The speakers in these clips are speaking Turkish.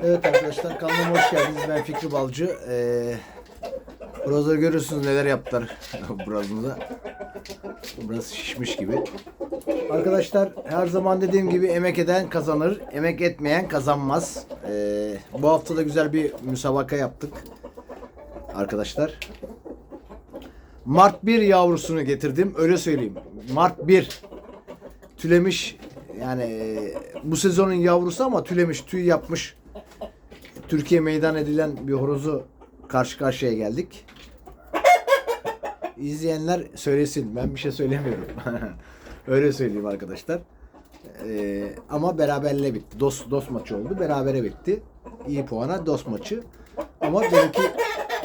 Evet arkadaşlar kanalıma hoş geldiniz. Ben Fikri Balcı. Ee, Brazı görüyorsunuz neler yaptılar Brazımıza. Burası şişmiş gibi. Arkadaşlar her zaman dediğim gibi emek eden kazanır. Emek etmeyen kazanmaz. Ee, bu hafta da güzel bir müsabaka yaptık. Arkadaşlar. Mart 1 yavrusunu getirdim. Öyle söyleyeyim. Mart 1 tülemiş yani e, bu sezonun yavrusu ama tülemiş tüy yapmış Türkiye meydan edilen bir horozu karşı karşıya geldik. İzleyenler söylesin. Ben bir şey söylemiyorum. Öyle söyleyeyim arkadaşlar. Ee, ama beraberle bitti. Dost, dost maçı oldu. Berabere bitti. İyi puana dost maçı. Ama benimki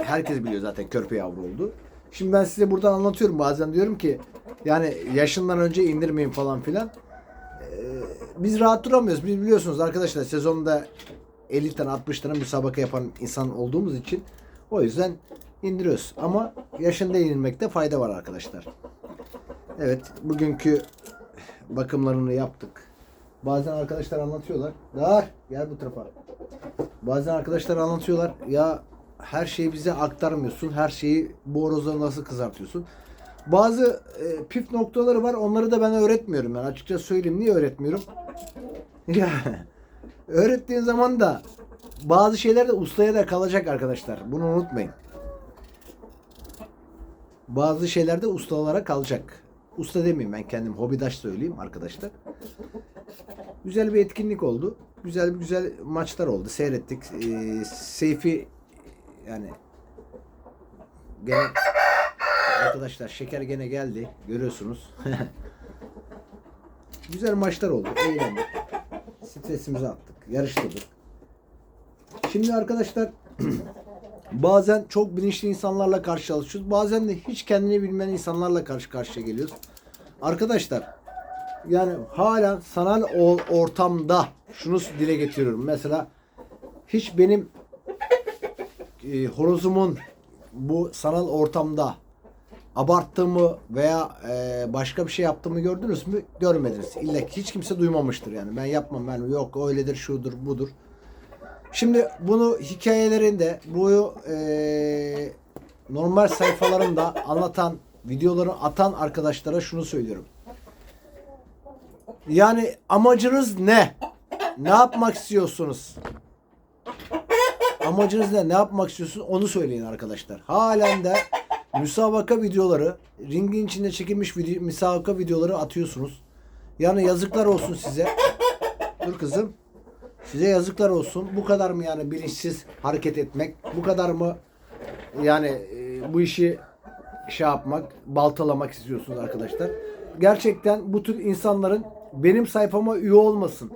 herkes biliyor zaten körpe yavru oldu. Şimdi ben size buradan anlatıyorum. Bazen diyorum ki yani yaşından önce indirmeyin falan filan. Ee, biz rahat duramıyoruz. Biz biliyorsunuz arkadaşlar sezonda 50 tane 60 tane müsabaka yapan insan olduğumuz için o yüzden indiriyoruz. Ama yaşında inilmekte fayda var arkadaşlar. Evet bugünkü bakımlarını yaptık. Bazen arkadaşlar anlatıyorlar. Dar gel bu tarafa. Bazen arkadaşlar anlatıyorlar. Ya her şeyi bize aktarmıyorsun. Her şeyi bu horozları nasıl kızartıyorsun. Bazı e, püf noktaları var. Onları da ben öğretmiyorum. Ben açıkça söyleyeyim. Niye öğretmiyorum? Ya öğrettiğin zaman da bazı şeyler de ustaya da kalacak arkadaşlar. Bunu unutmayın. Bazı şeyler de ustalara kalacak. Usta demeyeyim ben kendim hobidaş söyleyeyim arkadaşlar. Güzel bir etkinlik oldu. Güzel güzel maçlar oldu. Seyrettik. Ee, Seyfi yani gene arkadaşlar şeker gene geldi. Görüyorsunuz. güzel maçlar oldu. Eğlendik. Stresimizi attık. Yarıştırdık. Şimdi arkadaşlar bazen çok bilinçli insanlarla karşılaşıyoruz. Bazen de hiç kendini bilmeyen insanlarla karşı karşıya geliyoruz. Arkadaşlar yani hala sanal ortamda şunu dile getiriyorum. Mesela hiç benim e, horozumun bu sanal ortamda abarttığımı veya e, başka bir şey yaptığımı gördünüz mü? Görmediniz. İlla ki hiç kimse duymamıştır yani. Ben yapmam ben yok öyledir şudur budur. Şimdi bunu hikayelerinde bu e, normal sayfalarında anlatan videoları atan arkadaşlara şunu söylüyorum. Yani amacınız ne? Ne yapmak istiyorsunuz? Amacınız ne? Ne yapmak istiyorsunuz? Onu söyleyin arkadaşlar. Halen de müsabaka videoları, ringin içinde çekilmiş video, müsabaka videoları atıyorsunuz. Yani yazıklar olsun size. Dur kızım. Size yazıklar olsun. Bu kadar mı yani bilinçsiz hareket etmek? Bu kadar mı yani e, bu işi şey yapmak, baltalamak istiyorsunuz arkadaşlar? Gerçekten bu tür insanların benim sayfama üye olmasın.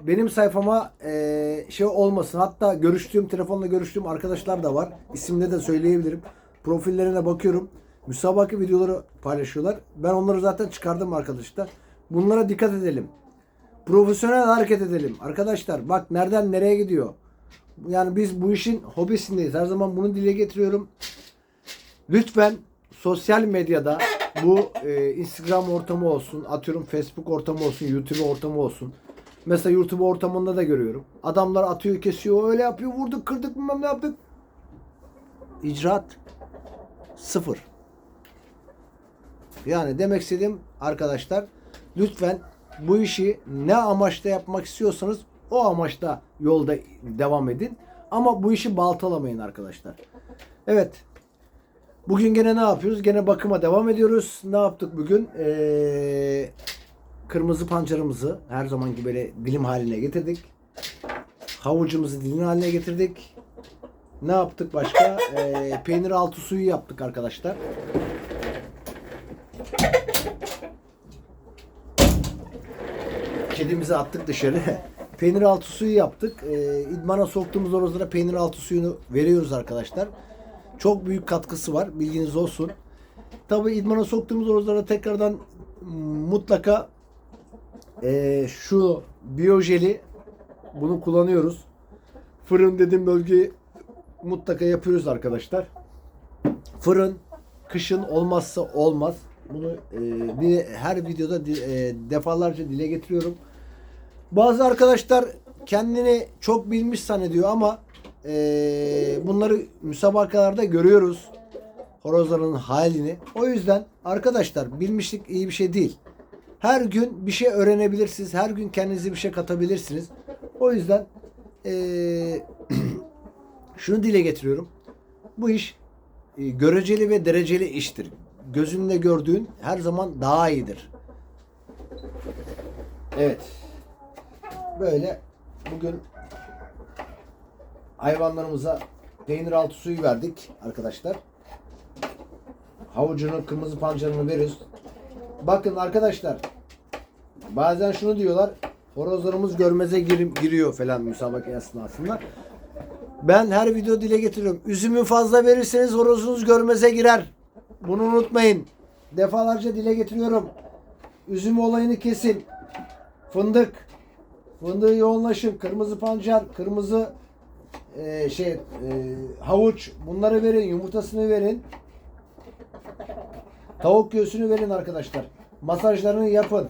Benim sayfama e, şey olmasın. Hatta görüştüğüm, telefonla görüştüğüm arkadaşlar da var. İsimle de söyleyebilirim. Profillerine bakıyorum. Müsabaka videoları paylaşıyorlar. Ben onları zaten çıkardım arkadaşlar. Bunlara dikkat edelim profesyonel hareket edelim. Arkadaşlar bak nereden nereye gidiyor. Yani biz bu işin hobisindeyiz. Her zaman bunu dile getiriyorum. Lütfen sosyal medyada bu e, Instagram ortamı olsun, atıyorum Facebook ortamı olsun, YouTube ortamı olsun. Mesela YouTube ortamında da görüyorum. Adamlar atıyor, kesiyor, öyle yapıyor, vurduk, kırdık, bilmem ne yaptık. İcraat sıfır. Yani demek istediğim arkadaşlar lütfen bu işi ne amaçla yapmak istiyorsanız o amaçla yolda devam edin. Ama bu işi baltalamayın arkadaşlar. Evet. Bugün gene ne yapıyoruz? Gene bakıma devam ediyoruz. Ne yaptık bugün? Ee, kırmızı pancarımızı her zamanki böyle dilim haline getirdik. Havucumuzu dilim haline getirdik. Ne yaptık başka? Ee, peynir altı suyu yaptık arkadaşlar. Kedimizi attık dışarı. peynir altı suyu yaptık. Ee, idmana soktuğumuz horozlara peynir altı suyunu veriyoruz arkadaşlar. Çok büyük katkısı var. Bilginiz olsun. Tabi idmana soktuğumuz horozlara tekrardan mutlaka ee, şu biyojeli bunu kullanıyoruz. Fırın dediğim bölgeyi mutlaka yapıyoruz arkadaşlar. Fırın kışın olmazsa olmaz. Bunu e, her videoda e, defalarca dile getiriyorum. Bazı arkadaşlar kendini çok bilmiş zannediyor ama eee, bunları müsabakalarda görüyoruz. Horozların halini. O yüzden arkadaşlar bilmişlik iyi bir şey değil. Her gün bir şey öğrenebilirsiniz. Her gün kendinize bir şey katabilirsiniz. O yüzden eee, şunu dile getiriyorum. Bu iş e, göreceli ve dereceli iştir. Gözünle gördüğün her zaman daha iyidir. Evet. Böyle bugün hayvanlarımıza peynir altı suyu verdik arkadaşlar. Havucunu, kırmızı pancarını veriyoruz. Bakın arkadaşlar bazen şunu diyorlar horozlarımız görmeze girim, giriyor falan müsabaka esnasında. Ben her video dile getiriyorum. Üzümü fazla verirseniz horozunuz görmeze girer. Bunu unutmayın. Defalarca dile getiriyorum. Üzüm olayını kesin. Fındık. Fındığı yoğunlaşın. Kırmızı pancar, kırmızı e, şey e, havuç bunları verin. Yumurtasını verin. Tavuk göğsünü verin arkadaşlar. Masajlarını yapın.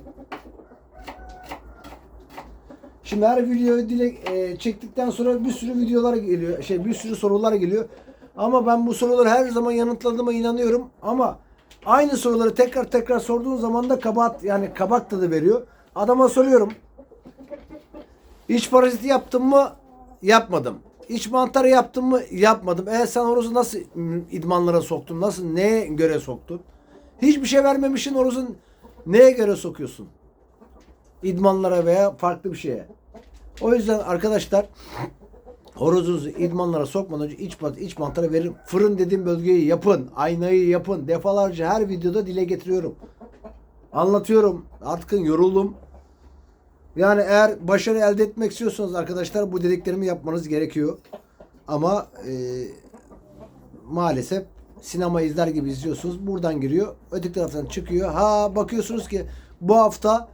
Şimdi her videoyu dile e, çektikten sonra bir sürü videolar geliyor. Şey bir sürü sorular geliyor. Ama ben bu soruları her zaman yanıtladığıma inanıyorum. Ama aynı soruları tekrar tekrar sorduğun zaman da kabahat yani kabak tadı veriyor. Adama soruyorum. İç paraziti yaptın mı? Yapmadım. İç mantarı yaptın mı? Yapmadım. E sen horozu nasıl idmanlara soktun? Nasıl neye göre soktun? Hiçbir şey vermemişsin horozun neye göre sokuyorsun? idmanlara veya farklı bir şeye. O yüzden arkadaşlar horozunuzu idmanlara sokmadan önce iç, iç mantarı verin. Fırın dediğim bölgeyi yapın. Aynayı yapın. Defalarca her videoda dile getiriyorum. Anlatıyorum. Artık yoruldum. Yani eğer başarı elde etmek istiyorsanız arkadaşlar bu dediklerimi yapmanız gerekiyor. Ama e, maalesef sinema izler gibi izliyorsunuz. Buradan giriyor. Öteki taraftan çıkıyor. Ha bakıyorsunuz ki bu hafta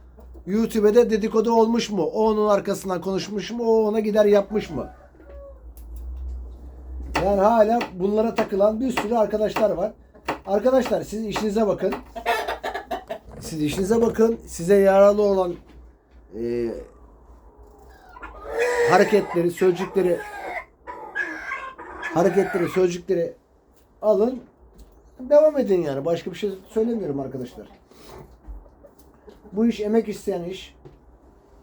YouTube'da dedikodu olmuş mu? O onun arkasından konuşmuş mu? O ona gider yapmış mı? Yani hala bunlara takılan bir sürü arkadaşlar var. Arkadaşlar siz işinize bakın. Siz işinize bakın. Size yararlı olan e, hareketleri, sözcükleri hareketleri, sözcükleri alın. Devam edin yani. Başka bir şey söylemiyorum arkadaşlar. Bu iş emek isteyen iş.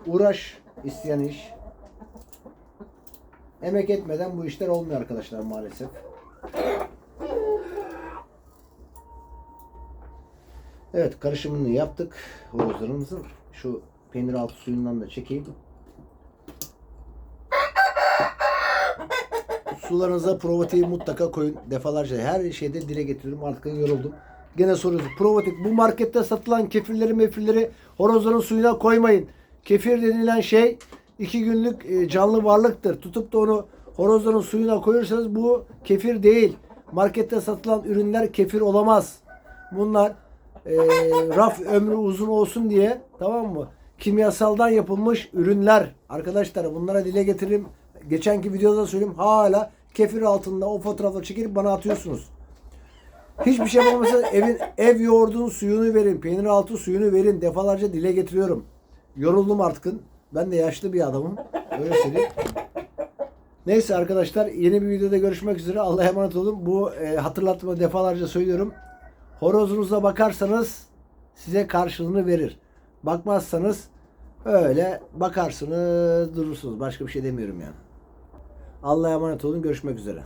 Uğraş isteyen iş. Emek etmeden bu işler olmuyor arkadaşlar maalesef. Evet karışımını yaptık horozlarımızın. Şu peynir altı suyundan da çekeyim. Sularınıza provotiği mutlaka koyun. Defalarca her şeyde dile getiriyorum. Artık yoruldum. Gene soruyorsun. Provotik. Bu markette satılan kefirleri mefirleri horozların suyuna koymayın. Kefir denilen şey iki günlük e, canlı varlıktır. Tutup da onu horozların suyuna koyursanız bu kefir değil. Markette satılan ürünler kefir olamaz. Bunlar e, raf ömrü uzun olsun diye tamam mı? Kimyasaldan yapılmış ürünler. Arkadaşlar bunlara dile getireyim. Geçenki videoda söyleyeyim. Hala kefir altında o fotoğrafla çekilip bana atıyorsunuz. Hiçbir şey yapamazsa evin ev yoğurdun suyunu verin. Peynir altı suyunu verin. Defalarca dile getiriyorum. Yoruldum artık. Ben de yaşlı bir adamım. Öyle söyleyeyim. Neyse arkadaşlar yeni bir videoda görüşmek üzere. Allah'a emanet olun. Bu e, hatırlatma defalarca söylüyorum. Horozunuza bakarsanız size karşılığını verir. Bakmazsanız öyle bakarsınız durursunuz. Başka bir şey demiyorum yani. Allah'a emanet olun. Görüşmek üzere.